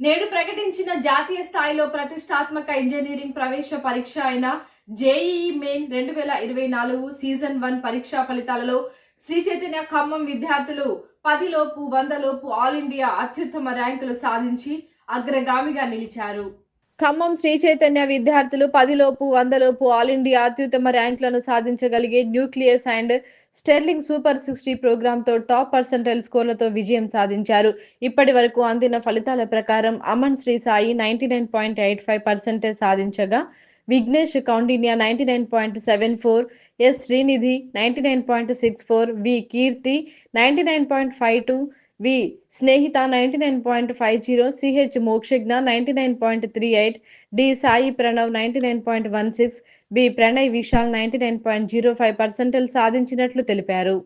నేడు ప్రకటించిన జాతీయ స్థాయిలో ప్రతిష్టాత్మక ఇంజనీరింగ్ ప్రవేశ పరీక్ష అయిన జేఈఈ మెయిన్ రెండు వేల ఇరవై నాలుగు సీజన్ వన్ పరీక్షా ఫలితాలలో శ్రీ చైతన్య ఖమ్మం విద్యార్థులు పదిలోపు వందలోపు ఆల్ ఇండియా అత్యుత్తమ ర్యాంకులు సాధించి అగ్రగామిగా నిలిచారు. ఖమ్మం శ్రీ చైతన్య విద్యార్థులు పదిలోపు వందలోపు ఆల్ ఇండియా అత్యుత్తమ ర్యాంకులను సాధించగలిగే nucleus and sterling super sixty ప్రోగ్రామ్తో top percentile స్కోర్లతో విజయం సాధించారు. ఇప్పటి వరకు అందిన ఫలితాల ప్రకారం Aman Sri Sai ninety nine point eight five percentage సాధించగా Vignesh Koundinya ninety nine point seven four S Srinidhi ninety nine point six four V Keerthi ninety nine point five two V. Snehitha ninety nine point five zero CH Mokshagna ninety nine point three eight D Sai Pranav ninety nine point one six B Pranay Vishal ninety nine point zero five percentage సాధించినట్లు తెలిపారు.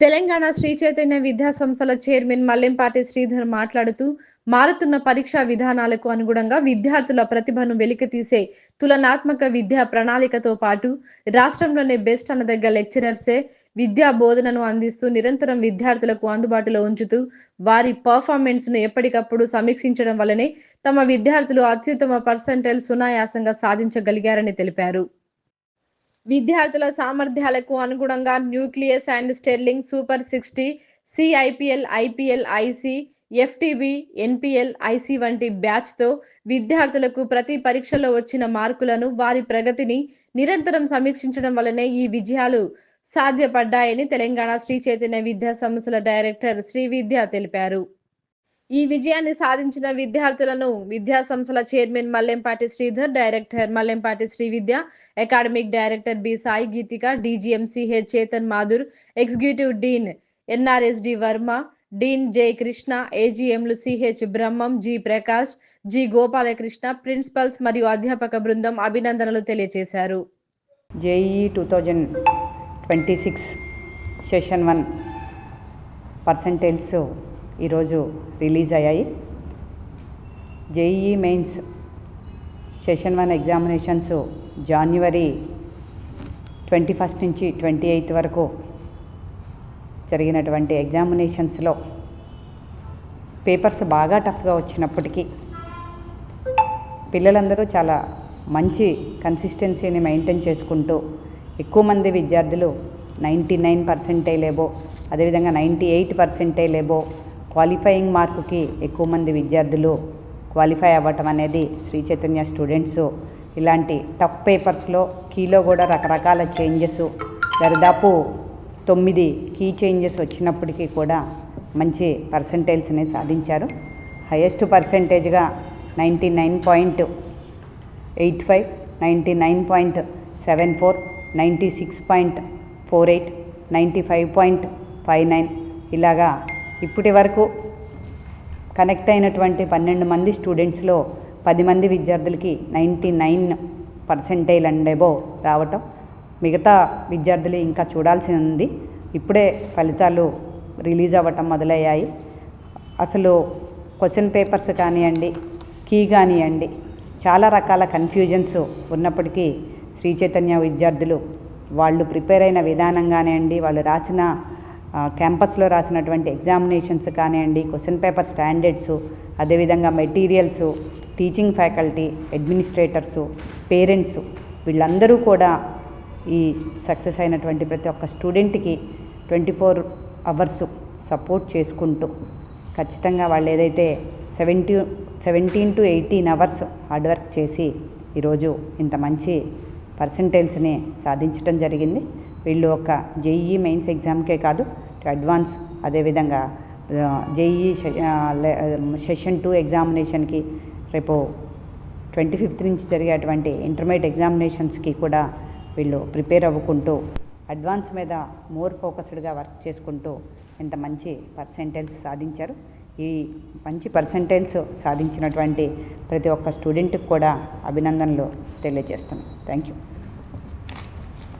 తెలంగాణ శ్రీ చైతన్య విద్యా సంస్థల chairman Mallempati Sridhar మాట్లాడుతూ మారుతున్న పరీక్షా విధానాలకు అనుగుణంగా విద్యార్థుల ప్రతిభను వెలికితీసే తులనాత్మక విద్యా ప్రణాళికతో పాటు రాష్ట్రంలోనే బెస్ట్ అనదగ్గ లెక్చరర్సే విద్యా బోధనను అందిస్తూ నిరంతరం విద్యార్థులకు అందుబాటులో ఉంచుతూ వారి పర్ఫార్మెన్స్ను ఎప్పటికప్పుడు సమీక్షించడం వల్లనే తమ విద్యార్థులు అత్యుత్తమ పర్సెంటేజ్ సునాయాసంగా సాధించగలిగారని తెలిపారు. విద్యార్థుల సామర్థ్యాలకు అనుగుణంగా Nucleus and Sterling super sixty CIPL IPL IC FTB NPL IC వంటి బ్యాచ్తో విద్యార్థులకు ప్రతి పరీక్షలో వచ్చిన మార్కులను వారి ప్రగతిని నిరంతరం సమీక్షించడం వల్లనే ఈ విజయాలు సాధ్యపడ్డాయని తెలంగాణ శ్రీ చైతన్య విద్యా సంస్థల డైరెక్టర్ శ్రీ విద్య తెలిపారు. ఈ విజయాన్ని సాధించిన విద్యార్థులను విద్యా సంస్థల chairman Mallempati Sridhar director Mallempati Srividya academic director B Sai Geethika DGM C H Chetan Madhur executive dean NRSD Varma dean Jai Krishna ఏజీఎంలు CH Brahmam G Prakash G Gopalakrishna principals మరియు అధ్యాపక బృందం అభినందనలు తెలియజేశారు JEE two thousand twenty six session one percentiles ఈరోజు release అయ్యాయి. JEE mains session one examinations January twenty first నుంచి twenty eighth వరకు జరిగినటువంటి ఎగ్జామినేషన్స్లో పేపర్స్ బాగా టఫ్గా వచ్చినప్పటికీ పిల్లలందరూ చాలా మంచి కన్సిస్టెన్సీని మెయింటైన్ చేసుకుంటూ ఎక్కువ మంది విద్యార్థులు నైంటీ నైన్ పర్సెంటైల్ ఏబో అదేవిధంగా ninety eight percentile above qualifying మార్కుకి ఎక్కువ మంది విద్యార్థులు క్వాలిఫై అవ్వటం అనేది శ్రీ చైతన్య స్టూడెంట్స్ ఇలాంటి టఫ్ పేపర్స్లో కీలో కూడా రకరకాల చేంజెస్ దరిదాపు తొమ్మిది కీ చేంజెస్ వచ్చినప్పటికీ కూడా మంచి పర్సంటేజ్ని సాధించారు. Highest పర్సంటేజ్గా ninety nine point eight five ninety nine point seven four ninety six point four eight ninety five point five nine ఇలాగా ఇప్పటి వరకు కనెక్ట్ అయినటువంటి పన్నెండు మంది స్టూడెంట్స్లో పది మంది విద్యార్థులకి నైంటీ నైన్ పర్సెంటైల్ అండ్ రావటం. మిగతా విద్యార్థులు ఇంకా చూడాల్సి ఉంది. ఇప్పుడే ఫలితాలు రిలీజ్ అవ్వటం మొదలయ్యాయి. అసలు క్వశ్చన్ పేపర్స్ కానివ్వండి కీ కానివ్వండి చాలా రకాల కన్ఫ్యూజన్స్ ఉన్నప్పటికీ శ్రీ చైతన్య విద్యార్థులు వాళ్ళు ప్రిపేర్ అయిన విధానం కానివ్వండి వాళ్ళు రాసిన క్యాంపస్లో రాసినటువంటి ఎగ్జామినేషన్స్ కానివ్వండి క్వశ్చన్ పేపర్ స్టాండర్డ్స్ అదేవిధంగా materials teaching faculty administrators parents వీళ్ళందరూ కూడా ఈ సక్సెస్ అయినటువంటి ప్రతి ఒక్క స్టూడెంట్కి ట్వంటీ ఫోర్ అవర్స్ సపోర్ట్ చేసుకుంటూ ఖచ్చితంగా వాళ్ళు ఏదైతే seventy seventeen to eighteen hours hard work చేసి ఈరోజు ఇంత మంచి పర్సంటేజ్ని సాధించడం జరిగింది. వీళ్ళు ఒక జేఈ మెయిన్స్ ఎగ్జామ్కే కాదు అడ్వాన్స్ అదేవిధంగా జేఈ సెషన్ టూ ఎగ్జామినేషన్కి రేపు ట్వంటీ ఫిఫ్త్ నుంచి జరిగేటువంటి ఇంటర్మీడియట్ ఎగ్జామినేషన్స్కి కూడా వీళ్ళు ప్రిపేర్ అవ్వుకుంటూ అడ్వాన్స్ మీద మోర్ ఫోకస్డ్గా వర్క్ చేసుకుంటూ ఇంత మంచి పర్సంటేజ్ సాధించారు. ఈ మంచి పర్సెంటేజ్ సాధించినటువంటి ప్రతి ఒక్క స్టూడెంట్కి కూడా అభినందనలు తెలియజేస్తున్నాను. Thank you